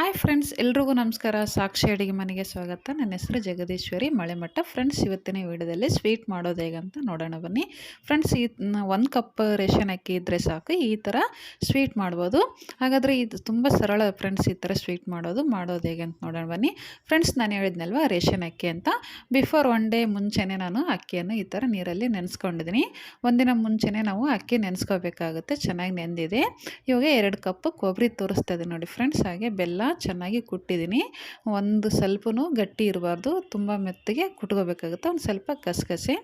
Hi friends ಎಲ್ರಿಗೂ ನಮಸ್ಕಾರ. ಸಾಕ್ಷಿ ಅಡುಗೆ ಮನೆಗೆ ಸ್ವಾಗತ. ನನ್ನ ಹೆಸರು ಜಗದೀಶ್ವರಿ. ಮಳೆಮಠ ಫ್ರೆಂಡ್ಸ್ ಇವತ್ತಿನ ವಿಡಿಯೋದಲ್ಲಿ ಸ್ವೀಟ್ ಮಾಡೋದು ಹೇಗಂತ ನೋಡೋಣ ಬನ್ನಿ. ಫ್ರೆಂಡ್ಸ್ ಈ ಒಂದು ಕಪ್ ರೇಷನ್ ಅಕ್ಕಿ ಇದ್ದರೆ ಸಾಕು. ಈ ಥರ ಸ್ವೀಟ್ ಮಾಡ್ಬೋದು. ಹಾಗಾದರೆ ಇದು ತುಂಬ ಸರಳ ಫ್ರೆಂಡ್ಸ್ ಈ ಥರ ಸ್ವೀಟ್ ಮಾಡೋದು ಮಾಡೋದು ಹೇಗೆ ಅಂತ ನೋಡೋಣ ಬನ್ನಿ. ಫ್ರೆಂಡ್ಸ್ ನಾನು ಹೇಳಿದ್ನಲ್ವ ರೇಷನ್ ಅಕ್ಕಿ ಅಂತ. ಬಿಫೋರ್ ಒನ್ ಡೇ ಮುಂಚೆನೇ ನಾನು ಅಕ್ಕಿಯನ್ನು ಈ ಥರ ನೀರಲ್ಲಿ ನೆನೆಸ್ಕೊಂಡಿದ್ದೀನಿ. ಒಂದಿನ ಮುಂಚೆನೇ ನಾವು ಅಕ್ಕಿ ನೆನೆಸ್ಕೋಬೇಕಾಗುತ್ತೆ. ಚೆನ್ನಾಗಿ ನೆಂದಿದೆ. ಇವಾಗ ಎರಡು ಕಪ್ ಕೊಬ್ಬರಿ ತೋರಿಸ್ತಾ ನೋಡಿ ಫ್ರೆಂಡ್ಸ್ ಹಾಗೆ ಬೆಲ್ಲ ಚೆನ್ನಾಗಿ ಕುಟ್ಟಿದ್ದೀನಿ. ಒಂದು ಸ್ವಲ್ಪನೂ ಗಟ್ಟಿ ಇರಬಾರ್ದು. ತುಂಬ ಮೆತ್ತಗೆ ಕುಟ್ಕೋಬೇಕಾಗುತ್ತೆ. ಒಂದು ಸ್ವಲ್ಪ ಕಸಕಸಿ.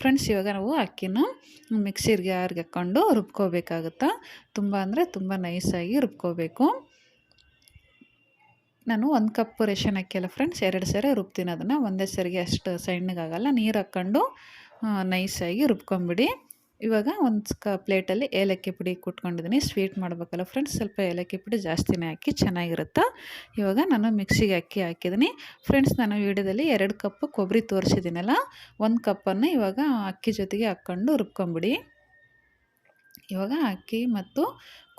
ಫ್ರೆಂಡ್ಸ್, ಇವಾಗ ನಾವು ಅಕ್ಕಿನ ಮಿಕ್ಸಿಗೆ ಯಾರಿಗೆ ಹಾಕ್ಕೊಂಡು ರುಬ್ಕೋಬೇಕಾಗುತ್ತಾ? ತುಂಬ ಅಂದರೆ ತುಂಬ ನೈಸಾಗಿ ರುಬ್ಕೋಬೇಕು. ನಾನು ಒಂದು ಕಪ್ ರೇಷನ್ ಅಕ್ಕಿಯಲ್ಲ ಫ್ರೆಂಡ್ಸ್, ಎರಡು ಸೇರೆ ರುಬ್ತೀನಿ. ಅದನ್ನು ಒಂದೇ ಸರಿಗೆ ಅಷ್ಟು ಸಣ್ಣಗಾಗಲ್ಲ. ನೀರು ಹಾಕ್ಕೊಂಡು ನೈಸಾಗಿ ರುಬ್ಕೊಂಬಿಡಿ. ಇವಾಗ ಒಂದು ಕ ಪ್ಲೇಟಲ್ಲಿ ಏಲಕ್ಕಿ ಪುಡಿ ಕುಟ್ಕೊಂಡಿದ್ದೀನಿ. ಸ್ವೀಟ್ ಮಾಡಬೇಕಲ್ಲ ಫ್ರೆಂಡ್ಸ್ ಸ್ವಲ್ಪ ಏಲಕ್ಕಿ ಪುಡಿ ಜಾಸ್ತಿನೇ ಹಾಕಿ ಚೆನ್ನಾಗಿರುತ್ತೆ? ಇವಾಗ ನಾನು ಮಿಕ್ಸಿಗೆ ಅಕ್ಕಿ ಹಾಕಿದ್ದೀನಿ. ಫ್ರೆಂಡ್ಸ್ ನಾನು ವೀಡಿಯೋದಲ್ಲಿ ಎರಡು ಕಪ್ ಕೊಬ್ಬರಿ ತೋರಿಸಿದ್ದೀನಲ್ಲ, ಒಂದು ಕಪ್ಪನ್ನು ಇವಾಗ ಅಕ್ಕಿ ಜೊತೆಗೆ ಹಾಕ್ಕೊಂಡು ರುಬ್ಕೊಂಬಿಡಿ. ಇವಾಗ ಅಕ್ಕಿ ಮತ್ತು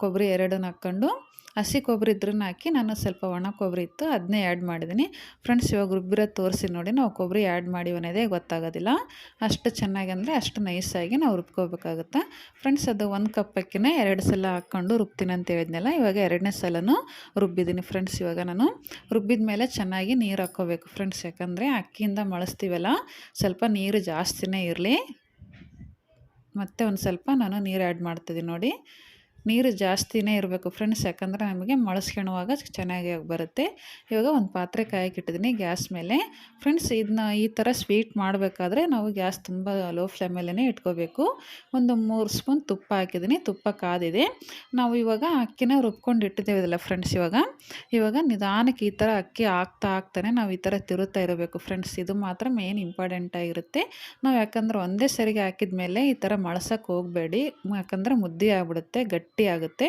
ಕೊಬ್ಬರಿ ಎರಡನ್ನ ಹಾಕ್ಕೊಂಡು, ಹಸಿ ಕೊಬ್ಬರಿ ಇದ್ರನ್ನ ಹಾಕಿ ನಾನು ಸ್ವಲ್ಪ ಒಣ ಕೊಬ್ಬರಿ ಇತ್ತು ಅದನ್ನೇ ಆ್ಯಡ್ ಮಾಡಿದ್ದೀನಿ ಫ್ರೆಂಡ್ಸ್ ಇವಾಗ ರುಬ್ಬಿರೋ ತೋರಿಸಿ ನೋಡಿ, ನಾವು ಕೊಬ್ಬರಿ ಆ್ಯಡ್ ಮಾಡಿವನೇದೇ ಗೊತ್ತಾಗೋದಿಲ್ಲ. ಅಷ್ಟು ಚೆನ್ನಾಗಿ ಅಂದರೆ ಅಷ್ಟು ನೈಸಾಗಿ ನಾವು ರುಬ್ಕೋಬೇಕಾಗುತ್ತೆ. ಫ್ರೆಂಡ್ಸ್ ಅದು ಒಂದು ಕಪ್ ಅಕ್ಕಿನ ಎರಡು ಸಲ ಹಾಕ್ಕೊಂಡು ರುಬ್ತೀನಿ ಅಂತ ಹೇಳಿದ್ನಲ್ಲ, ಇವಾಗ ಎರಡನೇ ಸಲನೂ ರುಬ್ಬಿದ್ದೀನಿ ಫ್ರೆಂಡ್ಸ್ ಇವಾಗ ನಾನು. ರುಬ್ಬಿದ ಮೇಲೆ ಚೆನ್ನಾಗಿ ನೀರು ಹಾಕ್ಕೋಬೇಕು ಫ್ರೆಂಡ್ಸ್ ಯಾಕಂದರೆ ಅಕ್ಕಿಯಿಂದ ಮಳಸ್ತೀವಲ್ಲ, ಸ್ವಲ್ಪ ನೀರು ಜಾಸ್ತಿನೇ ಇರಲಿ. ಮತ್ತು ಒಂದು ಸ್ವಲ್ಪ ನಾನು ನೀರು ಆ್ಯಡ್ ಮಾಡ್ತಿದ್ದೀನಿ ನೋಡಿ. ನೀರು ಜಾಸ್ತಿನೇ ಇರಬೇಕು ಫ್ರೆಂಡ್ಸ್ ಯಾಕಂದರೆ ನಮಗೆ ಮೊಳಸ್ಕೊಳುವಾಗ ಚೆನ್ನಾಗಿ ಬರುತ್ತೆ. ಇವಾಗ ಒಂದು ಪಾತ್ರೆ ಕಾಯಕ್ಕಿಟ್ಟಿದ್ದೀನಿ ಗ್ಯಾಸ್ ಮೇಲೆ. ಫ್ರೆಂಡ್ಸ್ ಇದನ್ನ ಈ ಥರ ಸ್ವೀಟ್ ಮಾಡಬೇಕಾದ್ರೆ ನಾವು ಗ್ಯಾಸ್ ತುಂಬ ಲೋ ಫ್ಲೇಮಲ್ಲೇ ಇಟ್ಕೋಬೇಕು. ಒಂದು ಮೂರು ಸ್ಪೂನ್ ತುಪ್ಪ ಹಾಕಿದ್ದೀನಿ ತುಪ್ಪ ಕಾದಿದೆ. ನಾವು ಇವಾಗ ಅಕ್ಕಿನ ರುಬ್ಕೊಂಡು ಇಟ್ಟಿದ್ದೇವಲ್ಲ ಫ್ರೆಂಡ್ಸ್ ಇವಾಗ. ಇವಾಗ ನಿಧಾನಕ್ಕೆ ಈ ಥರ ಅಕ್ಕಿ ಹಾಕ್ತಾ ಹಾಕ್ತಾನೆ ನಾವು ಈ ಥರ ತಿರುತ್ತಾ ಇರಬೇಕು ಫ್ರೆಂಡ್ಸ್ ಇದು ಮಾತ್ರ ಮೇನ್ ಇಂಪಾರ್ಟೆಂಟ್ ಆಗಿರುತ್ತೆ. ನಾವು ಯಾಕಂದ್ರೆ ಒಂದೇ ಸರಿಗೆ ಹಾಕಿದ ಮೇಲೆ ಈ ಥರ ಮಳಸಕ್ಕೆ ಹೋಗಬೇಡಿ, ಯಾಕಂದರೆ ಮುದ್ದೆ ಆಗ್ಬಿಡುತ್ತೆ, ಗಟ್ಟಿ ಗಟ್ಟಿ ಆಗುತ್ತೆ.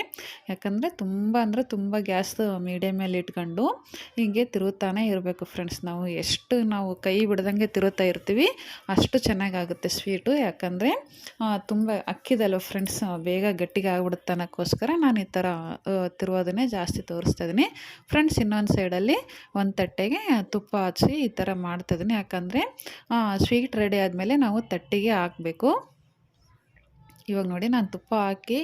ಯಾಕಂದರೆ ತುಂಬ ಅಂದರೆ ತುಂಬ ಗ್ಯಾಸ್ ಮೀಡಿಯಮಲ್ಲಿ ಇಟ್ಕೊಂಡು ಹೀಗೆ ತಿರುತ್ತಾನೆ ಇರಬೇಕು ಫ್ರೆಂಡ್ಸ್ ನಾವು. ಎಷ್ಟು ನಾವು ಕೈ ಬಿಡ್ದಂಗೆ ತಿರುತ್ತಾ ಇರ್ತೀವಿ, ಅಷ್ಟು ಚೆನ್ನಾಗಾಗುತ್ತೆ ಸ್ವೀಟು. ಯಾಕಂದರೆ ತುಂಬ ಅಕ್ಕಿದಲ್ವ ಫ್ರೆಂಡ್ಸ್, ಬೇಗ ಗಟ್ಟಿಗೆ ಆಗ್ಬಿಡುತ್ತೆ ನಾನು ಈ ಥರ ತಿರುವುದನ್ನೇ ಜಾಸ್ತಿ ತೋರಿಸ್ತಾ ಇದ್ದೀನಿ. ಫ್ರೆಂಡ್ಸ್, ಇನ್ನೊಂದು ಸೈಡಲ್ಲಿ ಒಂದು ತಟ್ಟೆಗೆ ತುಪ್ಪ ಹಚ್ಚಿ ಈ ಥರ ಮಾಡ್ತಾಯಿದ್ದೀನಿ ಯಾಕಂದರೆ ಸ್ವೀಟ್ ರೆಡಿ ಆದಮೇಲೆ ನಾವು ತಟ್ಟೆಗೆ ಹಾಕಬೇಕು. ಇವಾಗ ನೋಡಿ ನಾನು ತುಪ್ಪ ಹಾಕಿ,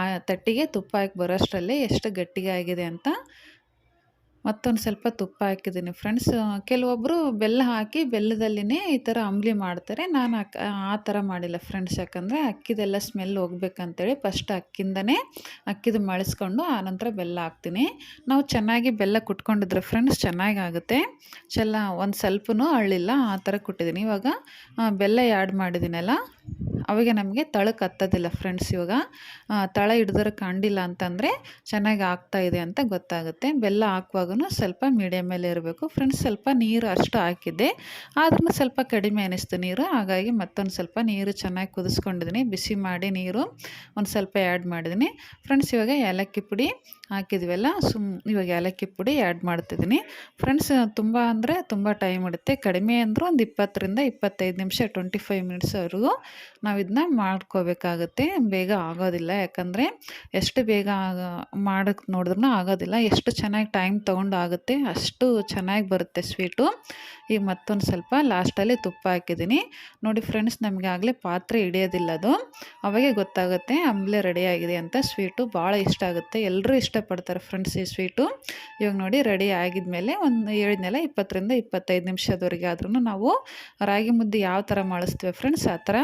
ಆ ತಟ್ಟಿಗೆ ತುಪ್ಪ ಹಾಕಿ ಬರೋಷ್ಟರಲ್ಲೇ ಎಷ್ಟು ಗಟ್ಟಿಗೆ ಆಗಿದೆ ಅಂತ ಮತ್ತೊಂದು ಸ್ವಲ್ಪ ತುಪ್ಪ ಹಾಕಿದ್ದೀನಿ. ಫ್ರೆಂಡ್ಸ್ ಕೆಲವೊಬ್ಬರು ಬೆಲ್ಲ ಹಾಕಿ ಬೆಲ್ಲದಲ್ಲಿನೇ ಈ ಥರ ಅಂಬ್ಲಿ ಮಾಡ್ತಾರೆ. ನಾನು ಆ ಥರ ಮಾಡಿಲ್ಲ ಫ್ರೆಂಡ್ಸ್. ಯಾಕಂದರೆ ಅಕ್ಕಿದೆಲ್ಲ ಸ್ಮೆಲ್ ಹೋಗ್ಬೇಕಂತೇಳಿ ಫಸ್ಟ್ ಅಕ್ಕಿಂದನೇ ಅಕ್ಕಿದು ಮಳಿಸ್ಕೊಂಡು ಆನಂತರ ಬೆಲ್ಲ ಹಾಕ್ತೀನಿ. ನಾವು ಚೆನ್ನಾಗಿ ಬೆಲ್ಲ ಕುಟ್ಕೊಂಡಿದ್ರೆ ಫ್ರೆಂಡ್ಸ್ ಚೆನ್ನಾಗಿ ಆಗುತ್ತೆ ಚೆಲ್ಲ ಒಂದು ಸ್ವಲ್ಪನೂ ಅಳ್ಳಿಲ್ಲ ಆ ಥರ ಕುಟ್ಟಿದ್ದೀನಿ. ಇವಾಗ ಬೆಲ್ಲ ಆ್ಯಡ್ ಮಾಡಿದ್ದೀನಲ್ಲ? ಅವಾಗ ನಮಗೆ ತಳಕ್ಕೆ ಹತ್ತೋದಿಲ್ಲ ಫ್ರೆಂಡ್ಸ್ ಇವಾಗ. ತಳ ಹಿಡಿದ್ರೆ ಕಂಡಿಲ್ಲ ಅಂತಂದರೆ ಚೆನ್ನಾಗಿ ಆಗ್ತಾ ಇದೆ ಅಂತ ಗೊತ್ತಾಗುತ್ತೆ. ಬೆಲ್ಲ ಹಾಕುವಾಗೂ ಸ್ವಲ್ಪ ಮೀಡಿಯಮಲ್ಲೇ ಇರಬೇಕು. ಫ್ರೆಂಡ್ಸ್ ಸ್ವಲ್ಪ ನೀರು ಅಷ್ಟು ಹಾಕಿದ್ದೆ. ಆದ್ರೂ ಸ್ವಲ್ಪ ಕಡಿಮೆ ಅನ್ನಿಸ್ತು ನೀರು. ಹಾಗಾಗಿ ಮತ್ತೊಂದು ಸ್ವಲ್ಪ ನೀರು ಚೆನ್ನಾಗಿ ಕುದಿಸ್ಕೊಂಡಿದ್ದೀನಿ. ಬಿಸಿ ಮಾಡಿ ನೀರು ಒಂದು ಸ್ವಲ್ಪ ಆ್ಯಡ್ ಮಾಡಿದ್ದೀನಿ. ಫ್ರೆಂಡ್ಸ್ ಇವಾಗ ಏಲಕ್ಕಿ ಪುಡಿ ಹಾಕಿದ್ವಲ್ಲ, ಸುಮ್ ಇವಾಗ ಏಲಕ್ಕಿ ಪುಡಿ ಆ್ಯಡ್ ಮಾಡ್ತಿದ್ದೀನಿ. ಫ್ರೆಂಡ್ಸ್ ತುಂಬ ಅಂದರೆ ತುಂಬ ಟೈಮ್ ಇಡುತ್ತೆ ಕಡಿಮೆ ಅಂದರೂ ಒಂದು ಇಪ್ಪತ್ತರಿಂದ ಇಪ್ಪತ್ತೈದು ನಿಮಿಷ ಟ್ವೆಂಟಿ ಫೈವ್ ಮಿನಿಟ್ಸ್ವರೆಗೂ ನಾವು ಇದನ್ನ ಮಾಡ್ಕೋಬೇಕಾಗುತ್ತೆ. ಬೇಗ ಆಗೋದಿಲ್ಲ. ಯಾಕಂದರೆ ಎಷ್ಟು ಬೇಗ ಆಗ ಮಾಡೋಕ್ಕೆ ನೋಡಿದ್ರೂ ಆಗೋದಿಲ್ಲ. ಎಷ್ಟು ಚೆನ್ನಾಗಿ ಟೈಮ್ ತೊಗೊಂಡು ಆಗುತ್ತೆ, ಅಷ್ಟು ಚೆನ್ನಾಗಿ ಬರುತ್ತೆ ಸ್ವೀಟು ಈಗ ಮತ್ತೊಂದು ಸ್ವಲ್ಪ ಲಾಸ್ಟಲ್ಲಿ ತುಪ್ಪ ಹಾಕಿದ್ದೀನಿ. ನೋಡಿ ಫ್ರೆಂಡ್ಸ್ ನಮಗೆ ಆಗಲೇ ಪಾತ್ರೆ ಹಿಡಿಯೋದಿಲ್ಲ ಅದು. ಅವಾಗೆ ಗೊತ್ತಾಗುತ್ತೆ ಅಂಬ್ಲೆ ರೆಡಿಯಾಗಿದೆ ಅಂತ ಸ್ವೀಟು ಭಾಳ ಇಷ್ಟ ಆಗುತ್ತೆ. ಎಲ್ಲರೂ ಇಷ್ಟಪಡ್ತಾರೆ ಫ್ರೆಂಡ್ಸ್ ಈ ಸ್ವೀಟು ಇವಾಗ ನೋಡಿ ರೆಡಿ ಆಗಿದ್ಮೇಲೆ ಒಂದು ಹೇಳಿದ್ನೆಲ್ಲ ಇಪ್ಪತ್ತರಿಂದ ಇಪ್ಪತ್ತೈದು ನಿಮಿಷದವರೆಗೆ ಆದ್ರೂ ನಾವು ರಾಗಿ ಮುದ್ದೆ ಯಾವ ಥರ ಮಾಡಿಸ್ತೀವಿ ಫ್ರೆಂಡ್ಸ್ ಆ ಥರ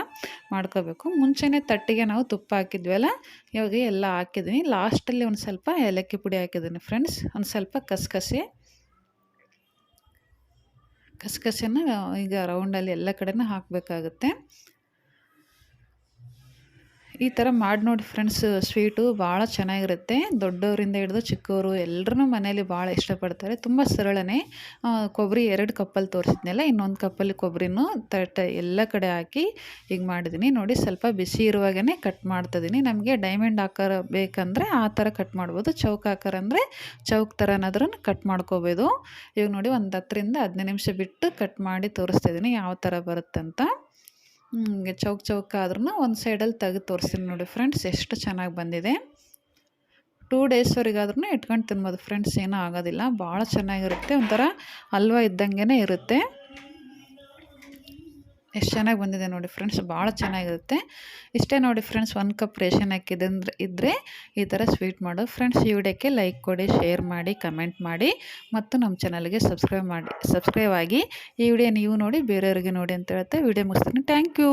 ಮಾಡ್ಕೋಬೇಕು. ಮುಂಚೆನೇ ತಟ್ಟಿಗೆ ನಾವು ತುಪ್ಪ ಹಾಕಿದ್ವಲ್ಲ, ಇವಾಗ ಎಲ್ಲ ಹಾಕಿದ್ದೀನಿ ಲಾಸ್ಟಲ್ಲಿ ಒಂದು ಸ್ವಲ್ಪ ಏಲಕ್ಕಿ ಪುಡಿ ಹಾಕಿದ್ದೀನಿ ಫ್ರೆಂಡ್ಸ್ ಒಂದು ಸ್ವಲ್ಪ ಕಸಕಸಿ. ಕಸಕಸಿಯನ್ನು ಈಗ ರೌಂಡಲ್ಲಿ ಎಲ್ಲ ಕಡೆನೂ ಹಾಕಬೇಕಾಗುತ್ತೆ. ಈ ಥರ ಮಾಡಿ ನೋಡಿ ಫ್ರೆಂಡ್ಸ್ ಸ್ವೀಟು ಭಾಳ ಚೆನ್ನಾಗಿರುತ್ತೆ. ದೊಡ್ಡವರಿಂದ ಹಿಡಿದು ಚಿಕ್ಕವರು ಎಲ್ಲರೂ ಮನೇಲಿ ಭಾಳ ಇಷ್ಟಪಡ್ತಾರೆ. ತುಂಬ ಸರಳನೇ. ಕೊಬ್ಬರಿ ಎರಡು ಕಪ್ಪಲ್ಲಿ ತೋರಿಸಿದ್ನಲ್ಲ, ಇನ್ನೊಂದು ಕಪ್ಪಲ್ಲಿ ಕೊಬ್ಬರಿನೂ ತಟ್ಟ ಎಲ್ಲ ಕಡೆ ಹಾಕಿ ಈಗ ಮಾಡಿದ್ದೀನಿ ನೋಡಿ, ಸ್ವಲ್ಪ ಬಿಸಿ ಇರುವಾಗೇ ಕಟ್ ಮಾಡ್ತಿದ್ದೀನಿ ನಮಗೆ ಡೈಮಂಡ್ ಆಕಾರ ಬೇಕಂದರೆ ಆ ಥರ ಕಟ್ ಮಾಡ್ಬೋದು. ಚೌಕ ಆಕಾರ ಅಂದರೆ ಚೌಕ್ ಥರನಾದ್ರೂ ಕಟ್ ಮಾಡ್ಕೋಬೋದು. ಇವಾಗ ನೋಡಿ, ಒಂದು ಹತ್ತರಿಂದ ಹದಿನೈದು ನಿಮಿಷ ಬಿಟ್ಟು ಕಟ್ ಮಾಡಿ ತೋರಿಸ್ತಿದ್ದೀನಿ ಯಾವ ಥರ ಬರುತ್ತಂತ. ಚೌಕ್ ಚೌಕ ಆದ್ರೂ ಒಂದು ಸೈಡಲ್ಲಿ ತೆಗೆದು ತೋರಿಸ್ತೀನಿ ನೋಡಿ ಫ್ರೆಂಡ್ಸ್ ಎಷ್ಟು ಚೆನ್ನಾಗಿ ಬಂದಿದೆ. ಟೂ ಡೇಸ್ವರೆಗಾದ್ರೂ ಇಟ್ಕೊಂಡು ತಿನ್ಬೋದು ಫ್ರೆಂಡ್ಸ್ ಏನೂ ಆಗೋದಿಲ್ಲ. ಭಾಳ ಚೆನ್ನಾಗಿರುತ್ತೆ, ಒಂಥರ ಹಲ್ವ ಇದ್ದಂಗೆ ಇರುತ್ತೆ. ಎಷ್ಟು ಚೆನ್ನಾಗಿ ಬಂದಿದೆ ನೋಡಿ ಫ್ರೆಂಡ್ಸ್, ಭಾಳ ಚೆನ್ನಾಗಿರುತ್ತೆ. ಇಷ್ಟೇ ನೋಡಿ ಫ್ರೆಂಡ್ಸ್, ಒಂದು ಕಪ್ ರೇಷನ್ ಹಾಕಿದ್ರೆ ಅಂದರೆ ಇದ್ದರೆ ಈ ಥರ ಸ್ವೀಟ್ ಮಾಡೋದು ಫ್ರೆಂಡ್ಸ್, ಈ ವಿಡಿಯೋಕ್ಕೆ ಲೈಕ್ ಕೊಡಿ, ಶೇರ್ ಮಾಡಿ, ಕಮೆಂಟ್ ಮಾಡಿ, ಮತ್ತು ನಮ್ಮ ಚಾನಲ್ಗೆ ಸಬ್ಸ್ಕ್ರೈಬ್ ಮಾಡಿ, ಸಬ್ಸ್ಕ್ರೈಬ್ ಆಗಿ ಈ ವಿಡಿಯೋ ನೀವು ನೋಡಿ ಬೇರೆಯವ್ರಿಗೆ ನೋಡಿ ಅಂತ ಹೇಳ್ತಾ ವಿಡಿಯೋ ಮುಗಿಸ್ತೀನಿ. Thank you.